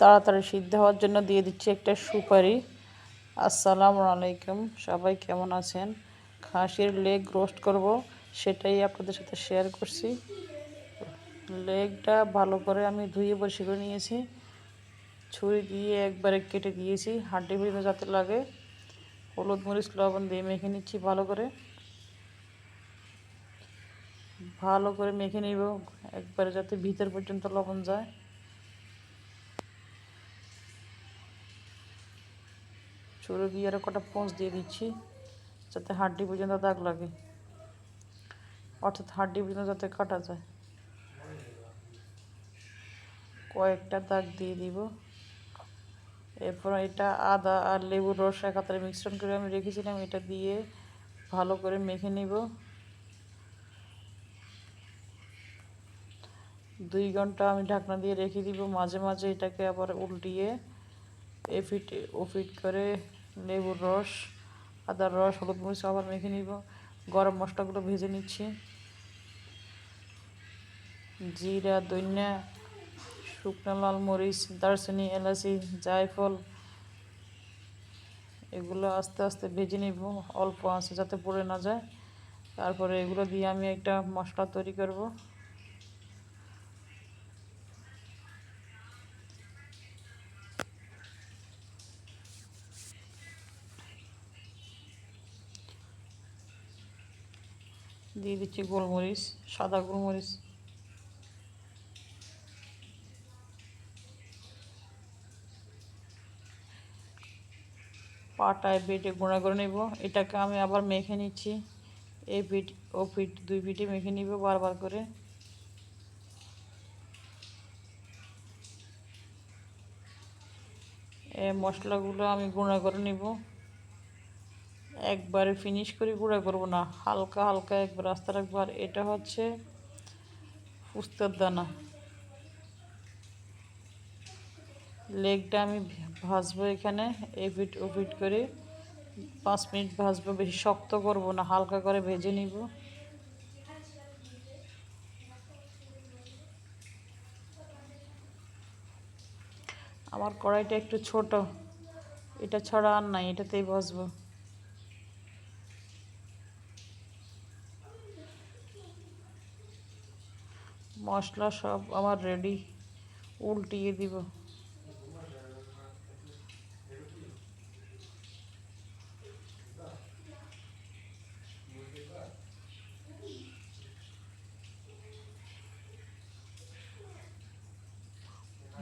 তাড়াতাড়ি সিদ্ধ হওয়ার জন্য দিয়ে দিচ্ছি একটা সুপারি। আসসালামু আলাইকুম। সবাই কেমন আছেন? খাসির লেগ রোস্ট করব, সেটাই আপনাদের সাথে শেয়ার করছি। লেগটা ভালো করে আমি ধুয়ে বসে করে নিয়েছি। ছুরি দিয়ে একবারে কেটে দিয়েছি। হাড্ডি পর্যন্ত যাতে লাগে। হলুদ মরিচ, লবণ দিয়ে মেখে নিচ্ছি ভালো করে। ভালো করে মেখে নিব। একবারে যাতে ভিতর পর্যন্ত লবণ যায়। ছুরি গিয়ে আরও কটা পোঁচ দিয়ে দিচ্ছি, যাতে হাড্ডি পর্যন্ত দাগ লাগে। অর্থাৎ হাড্ডি পর্যন্ত যাতে কাটা যায়। কয়েকটা দাগ দিয়ে দিব। এরপর এটা আদা আর লেবুর রস একাত্রে মিশ্রণ করে আমি রেখেছিলাম, এটা দিয়ে ভালো করে মেখে নিব। দুই ঘণ্টা আমি ঢাকনা দিয়ে রেখে দিব, মাঝে মাঝে এটাকে আবার উল্টিয়ে এফিট, ওফিট করে লেবুর রস, আদার রস, হলুদ মরিচ আবার মেখে নিব। গরম মশলাগুলো ভেজে নিচ্ছি। জিরা দইনা শুকনো লাল মরিচ, দারচিনি, এলাচি, জায়ফল, এগুলো আস্তে আস্তে ভেজে নিব। অল্প আছে যাতে পড়ে না যায়। তারপরে এগুলো দিয়ে আমি একটা মশলা তৈরি করব। দিয়ে দিচ্ছি গোলমরিচ, সাদা গোলমরিচ। পাটায় বেটে গুঁড়া করে নেব। এটাকে আমি আবার মেখে নিচ্ছি। এই পিঠ, ও পিঠ, দুই পিঠে মেখে নিব বারবার করে। এই মশলাগুলো আমি গুঁড়া করে নিব। একবারে ফিনিশ করে গুঁড়া করব না, হালকা হালকা একবার আস্তে রাখব আর এটা হচ্ছে ফুস্তার দানা। লেগটা আমি ভাজবো এখানে, এপিট ওপিট করে পাঁচ মিনিট ভাজবো, বেশি শক্ত করব না, হালকা করে ভেজে নিব। আমার কড়াইটা একটু ছোট, এটা ছাড়া আর নাই, এটাতেই ভাজবো। মশলা সব আমার রেডি উল্টিয়ে দিব।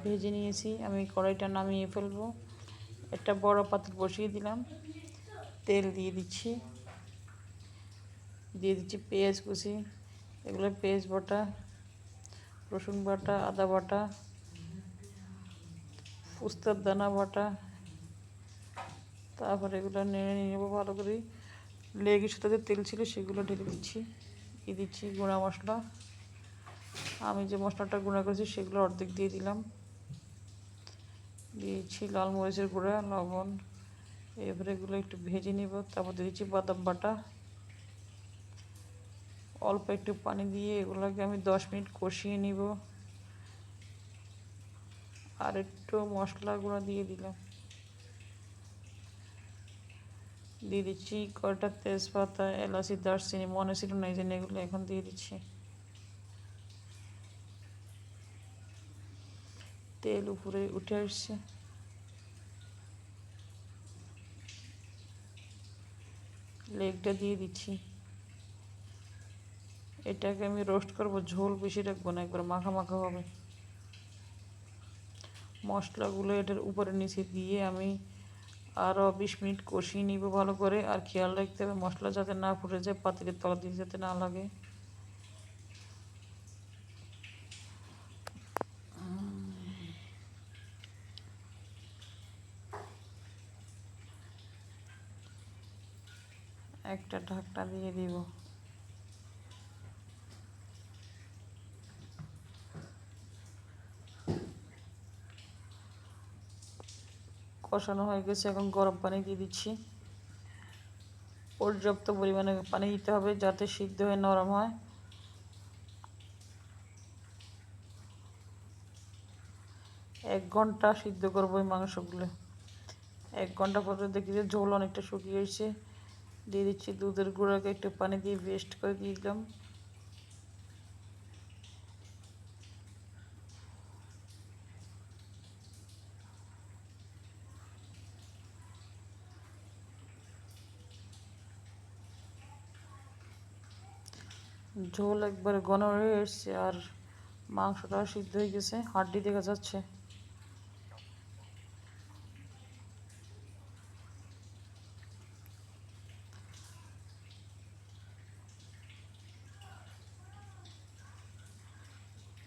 ভেজে নিয়েছি, আমি কড়াইটা নামিয়ে ফেলব। একটা বড় পাত্র বসিয়ে দিলাম, তেল দিয়ে দিচ্ছি। দিয়ে দিচ্ছি পেঁয়াজ কুচি, এগুলো পেঁয়াজ, বাটা রসুন বাটা, আদা বাটা ফুস্তার দানা বাটা, তারপরে এগুলো নেড়ে নিয়ে নেব ভালো করে। লেগের সাথে তেল ছিল সেগুলো ঢেলে দিচ্ছি। দিয়ে দিচ্ছি গুঁড়া মশলা। আমি যে মশলাটা গুঁড়া করেছি সেগুলো অর্ধেক দিয়ে দিলাম। দিয়েছি লাল মরিচের গুঁড়া, লবণ। এবারে এগুলো একটু ভেজে নিব। তারপর দিয়েছি বাদাম বাটা। অল্প একটু পানি দিয়ে এগুলোকে আমি দশ মিনিট কষিয়ে নিব। আর একটু মশলা গুঁড়ো দিয়ে দিলাম। দিয়ে দিচ্ছি কয়টা তেজপাতা, এলাচি, দারচিনি, মনে ছিল না এই জন্য এগুলো এখন দিয়ে দিচ্ছি। তেল উপরে উঠে আসছে। লেগটা দিয়ে দিচ্ছি। এটাকে আমি রোস্ট করব, ঝোল বেশি রাখব না, একবার মাখা মাখা হবে। মশলাগুলো এটার উপরে নিচে দিয়ে আমি আরও বিশ মিনিট কষিয়ে নিব ভালো করে, আর খেয়াল রাখতে হবে মশলা যাতে না ফুটে যায়, পাতিলের তলা দিয়ে যাতে না লাগে। একটা ঢাকটা দিয়ে দিব। কষানো হয়ে গেছে, এখন গরম পানি দিয়ে দিচ্ছি। পর্যাপ্ত পরিমাণে পানি দিতে হবে যাতে সিদ্ধ হয়ে নরম হয়। এক ঘণ্টা সিদ্ধ করব এই মাংসগুলো। এক ঘণ্টা পরে দেখি যে ঝোল অনেকটা শুকিয়ে এসেছে দিয়ে দিচ্ছি দুধের গুঁড়াকে একটু পানি দিয়ে পেস্ট করে দিয়ে দিলাম। ঝোল একবারে ঘন হয়ে এসছে আর মাংসটা সিদ্ধ হয়ে গেছে, হাড্ডি দেখা যাচ্ছে।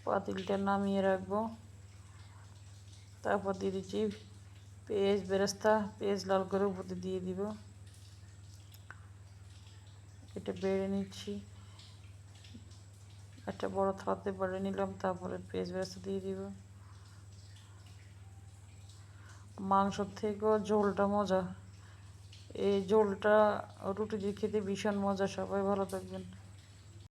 পাতিলটা নামিয়ে রাখব। তারপর দিয়ে দিচ্ছি পেঁয়াজ বেরেস্তা, পেঁয়াজ লাল করে উপরে দিয়ে দিব। এটা বেড়ে নিচ্ছি। একটা বড় থালাতে বেড়ে নিলাম, তারপরে পেঁয়াজ বেরেস্তা দিয়ে দিব। মাংসর থেকেও ঝোলটা মজা। এই ঝোলটা রুটি দিয়ে খেতে ভীষণ মজা, সবাই ভালো থাকবেন।